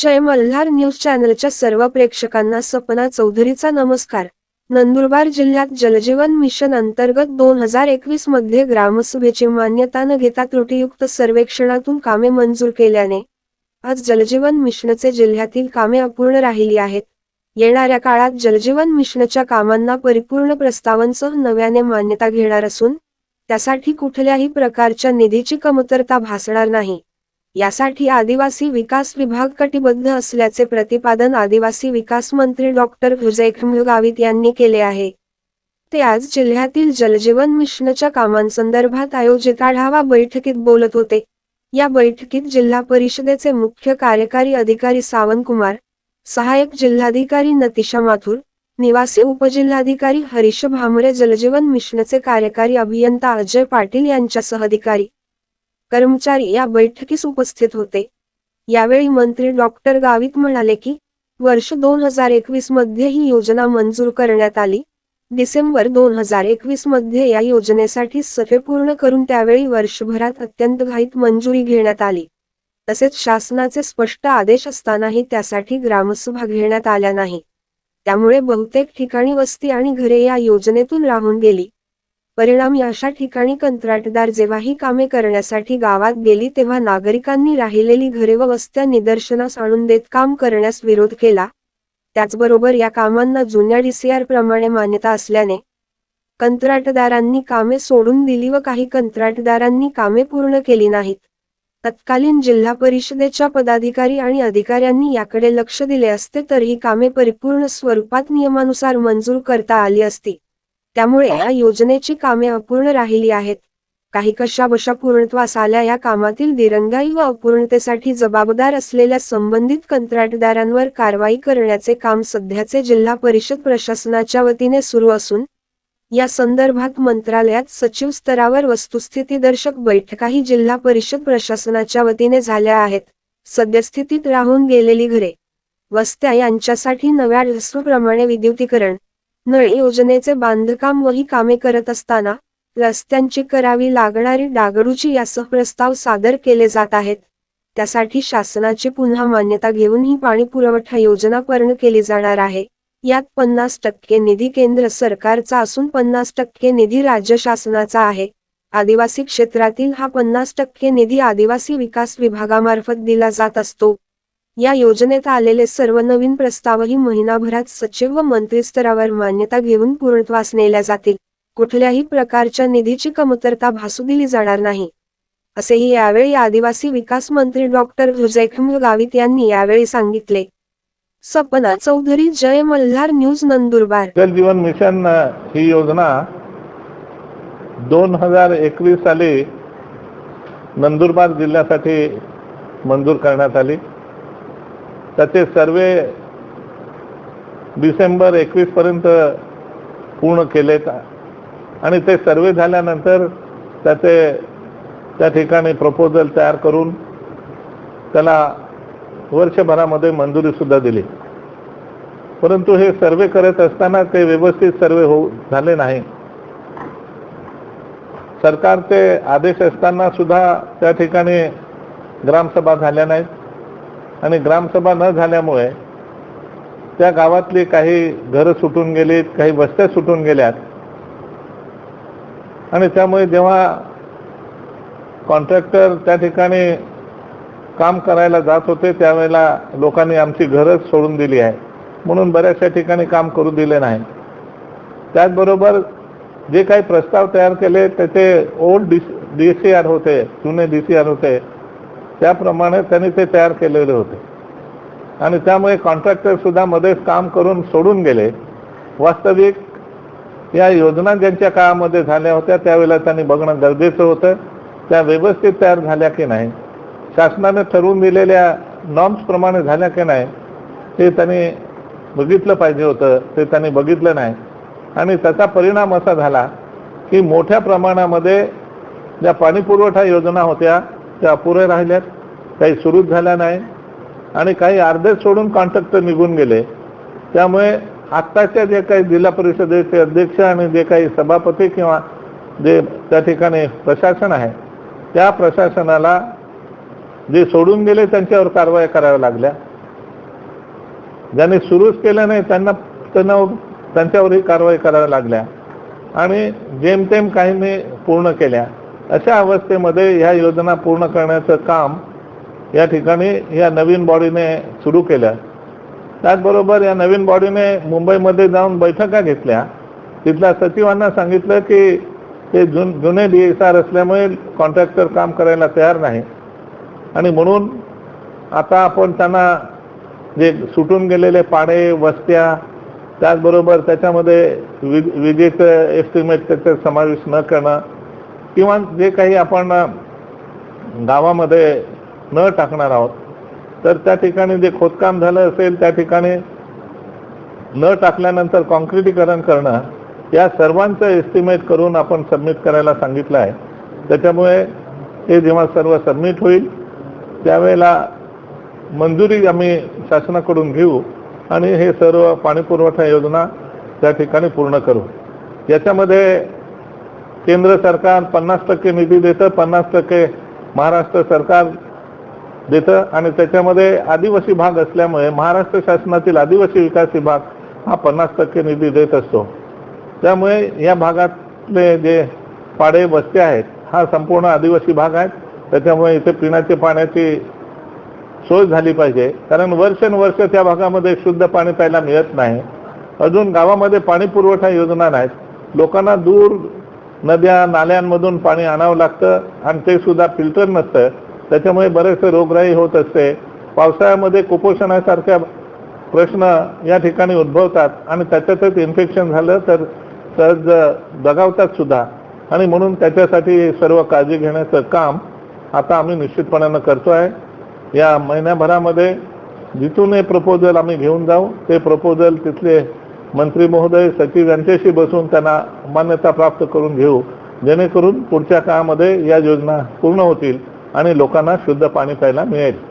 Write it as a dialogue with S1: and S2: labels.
S1: जय Malhar news चॅनलच्या सर्व प्रेक्षकांना सपना चौधरीचा नमस्कार. नंदुरबार जिल्ह्यात जलजीवन मिशन अंतर्गत दोन हजार एकवीसमध्ये ग्रामसभेची मान्यता न घेता त्रुटीयुक्त सर्वेक्षणातून कामे मंजूर केल्याने आज जलजीवन मिशनचे जिल्ह्यातील कामे अपूर्ण राहिली आहेत. येणाऱ्या काळात जलजीवन मिशनच्या कामांना परिपूर्ण प्रस्तावांसह नव्याने मान्यता घेणार असून त्यासाठी कुठल्याही प्रकारच्या निधीची कमतरता भासणार नाही. यासाठी आदिवासी विकास विभाग कटिबद्ध असल्याचे प्रतिपादन आदिवासी विकास मंत्री डॉक्टर विजय गावित यांनी केले आहे. ते आज जिल्ह्यातील जलजीवन मिशनच्या कामांसंदर्भात आयोजित आढावा बैठकीत बोलत होते. या बैठकीत जिल्हा परिषदेचे मुख्य कार्यकारी अधिकारी सावंत कुमार सहाय्यक जिल्हाधिकारी नतिशा माथुर निवासी उपजिल्हाधिकारी हरीश भामरे जलजीवन मिशनचे कार्यकारी अभियंता अजय पाटील यांच्यासह अधिकारी कर्मचारी या बैठकीस उपस्थित होते. यावेळी मंत्री डॉक्टर गावित म्हणाले की वर्ष दोन हजार एकवीसमध्ये ही योजना मंजूर करण्यात आली. डिसेंबर दोन हजार एकवीसमध्ये या योजनेसाठी सफे पूर्ण करून त्यावेळी वर्षभरात अत्यंत घाईत मंजुरी घेण्यात आली. तसेच शासनाचे स्पष्ट आदेश असतानाही त्यासाठी ग्रामसभा घेण्यात आल्या नाही. त्यामुळे बहुतेक ठिकाणी वस्ती आणि घरे या योजनेतून राहून गेली. परिणामी अशा ठिकाणी कंत्राटदार जेव्हाही कामे करण्यासाठी गावात गेली तेव्हा नागरिकांनी राहिलेली घरे व वस्त्या निदर्शनास आणून देत काम करण्यास विरोध केला. त्याचबरोबर या कामांना जुन्या डीसीआर प्रमाणे मान्यता असल्याने कंत्राटदारांनी कामे सोडून दिली व काही कंत्राटदारांनी कामे पूर्ण केली नाहीत. तत्कालीन जिल्हा परिषदेच्या पदाधिकारी आणि अधिकाऱ्यांनी याकडे लक्ष दिले असते तर ही कामे परिपूर्ण स्वरूपात नियमानुसार मंजूर करता आली असती. त्यामुळे या योजनेची कामे अपूर्ण राहिली आहेत. काही कशाबशा पूर्णत्वास आल्या या कामातील दिरंगाई व अपूर्णतेसाठी जबाबदार असलेल्या संबंधित कंत्राटदारांवर कारवाई करण्याचे काम सध्याचे जिल्हा परिषद प्रशासनाच्या वतीने सुरू असून या संदर्भात मंत्रालयात सचिव स्तरावर वस्तुस्थितीदर्शक बैठकाही जिल्हा परिषद प्रशासनाच्या वतीने झाल्या आहेत. सद्यस्थितीत राहून गेलेली घरे वस्त्या यांच्यासाठी नव्या प्रमाणे विद्युतीकरण नळ योजनेचे बांधकाम वही कामे करत असताना रस्त्यांची करावी लागणारी डागडूची यासह प्रस्ताव सादर केले जात आहेत. त्यासाठी शासनाची पुन्हा मान्यता घेऊन ही पाणी पुरवठा योजना पूर्ण केली जाणार आहे. यात पन्नास टक्के निधी केंद्र सरकारचा असून पन्नास टक्के निधी राज्य शासनाचा आहे. आदिवासी क्षेत्रातील हा पन्नास टक्के निधी आदिवासी विकास विभागामार्फत दिला जात असतो. या योजनेत आलेले सर्व नवीन प्रस्तावही महिनाभरात सचिव व मंत्री स्तरावर मान्यता घेऊन पूर्णत्वास नेल्या जातील. कुठल्याही प्रकारच्या निधीची कमतरता भासू दिली जाणार नाही. असेही यावेळी आदिवासी विकास मंत्री डॉक्टर हुजैखम गावित यांनी यावेळी सांगितले. सपना चौधरी जय मल्हार न्यूज नंदुरबार.
S2: जल जीवन मिशन ही योजना दोन हजार एकवीस साली नंदुरबार जिल्ह्यासाठी मंजूर करण्यात आली. त्याचे सर्वे डिसेंबर एकवीस पर्यंत पूर्ण केलेत. आणि ते सर्वे झाल्यानंतर त्याचे त्या ठिकाणी प्रपोजल तयार करून त्याला वर्षभरामध्ये मंजुरी सुद्धा दिली. परंतु हे सर्वे करत असताना ते व्यवस्थित सर्वे होऊ झाले नाही. सरकारचे आदेश असताना सुद्धा त्या ठिकाणी ग्रामसभा झाल्या नाहीत. आणि ग्रामसभा न झाल्यामुळे त्या गावातली काही घरं सुटून गेलीत काही वस्त्या सुटून गेल्यात. आणि त्यामुळे जेव्हा कॉन्ट्रॅक्टर त्या ठिकाणी काम करायला जात होते त्यावेळेला लोकांनी आमची घरच सोडून दिली आहे. म्हणून बऱ्याचशा ठिकाणी काम करू दिले नाही. त्याचबरोबर जे काही प्रस्ताव तयार केले त्याचे old D D C R होते जुने डी सी आर होते त्याप्रमाणे त्यांनी ते तयार केलेले होते. आणि त्यामुळे कॉन्ट्रॅक्टर सुद्धा मध्येच काम करून सोडून गेले. वास्तविक या योजना ज्यांच्या काळामध्ये झाल्या होत्या त्यावेळेला त्यांनी बघणं गरजेचं होतं. त्या व्यवस्थित तयार झाल्या की नाही? शासनाने ठरवून दिलेल्या नॉर्म्स प्रमाणे झाल्या की नाही? ते त्यांनी बघितलं पाहिजे होतं. ते त्यांनी बघितलं नाही. आणि त्याचा परिणाम असा झाला की मोठ्या प्रमाणामध्ये ज्या पाणीपुरवठा योजना होत्या त्या अपुऱ्या राहिल्यात. काही सुरूच झाल्या नाही. आणि काही अर्धे सोडून कॉन्ट्रॅक्टर निघून गेले. त्यामुळे आत्ताच्या जे काही जिल्हा परिषदेचे अध्यक्ष आणि जे काही सभापती किंवा जे त्या ठिकाणी प्रशासन आहे त्या प्रशासनाला जे सोडून गेले त्यांच्यावर कारवाई कराव्या लागल्या. ज्यांनी सुरूच केलं नाही त्यांना त्यांना त्यांच्यावरही कारवाई कराव्या लागल्या. आणि जेमतेम काहींनी पूर्ण केल्या. अशा अवस्थेमध्ये ह्या योजना पूर्ण करण्याचं काम या ठिकाणी या नवीन बॉडीने सुरू केलं. त्याचबरोबर या नवीन बॉडीने मुंबईमध्ये जाऊन बैठका घेतल्या. तिथल्या सचिवांना सांगितलं की ते जुन जुने डी एस आर असल्यामुळे कॉन्ट्रॅक्टर काम करायला तयार नाही. आणि म्हणून आता आपण त्यांना जे सुटून गेलेले पाडे वस्त्या त्याचबरोबर त्याच्यामध्ये वि विजेचं एस्टिमेट त्याचा समावेश न करणं किंवा जे काही आपण गावामध्ये न टाकणार आहोत तर त्या ठिकाणी जे खोदकाम झालं असेल त्या ठिकाणी न टाकल्यानंतर कॉन्क्रिटीकरण करणं या सर्वांचं एस्टिमेट करून आपण सबमिट करायला सांगितलं आहे. त्याच्यामुळे हे जेव्हा सर्व सबमिट होईल त्यावेळेला मंजुरी आम्ही शासनाकडून घेऊ आणि हे सर्व पाणीपुरवठा योजना त्या ठिकाणी पूर्ण करू. याच्यामध्ये केंद्र सरकार पन्नास टक्के निधी देतं पन्नास टक्के महाराष्ट्र सरकार देतं आणि त्याच्यामध्ये आदिवासी भाग असल्यामुळे महाराष्ट्र शासनातील आदिवासी विकास विभाग हा पन्नास टक्के निधी देत असतो. त्यामुळे या भागातले जे पाडे वस्ते आहेत हा संपूर्ण आदिवासी भाग आहे. त्याच्यामुळे इथे पिण्याचे पाण्याची सोय झाली पाहिजे. कारण वर्षानुवर्ष त्या भागामध्ये शुद्ध पाणी प्यायला मिळत नाही. अजून गावामध्ये पाणी पुरवठा योजना नाहीत. लोकांना दूर नद्या नाल्यांमधून पाणी आणावं लागतं आणि ते सुद्धा फिल्टर नसतं. त्याच्यामुळे बरेचसे रोगराई होत असते. पावसाळ्यामध्ये कुपोषणासारख्या प्रश्न या ठिकाणी उद्भवतात आणि त्याच्यातच इन्फेक्शन झालं तर सहज दगावतात सुद्धा. आणि म्हणून त्याच्यासाठी सर्व काळजी घेण्याचं काम आता आम्ही निश्चितपणानं करतो आहे या महिन्याभरामध्ये जिथून हे प्रपोजल आम्ही घेऊन जाऊ ते प्रपोजल तिथले मंत्री महोदय सचिव यांच्याशी बसून त्यांना मान्यता प्राप्त करून घेऊ. जेणेकरून पुढच्या काळामध्ये या योजना पूर्ण होतील आणि लोकांना शुद्ध पाणी प्यायला मिळेल.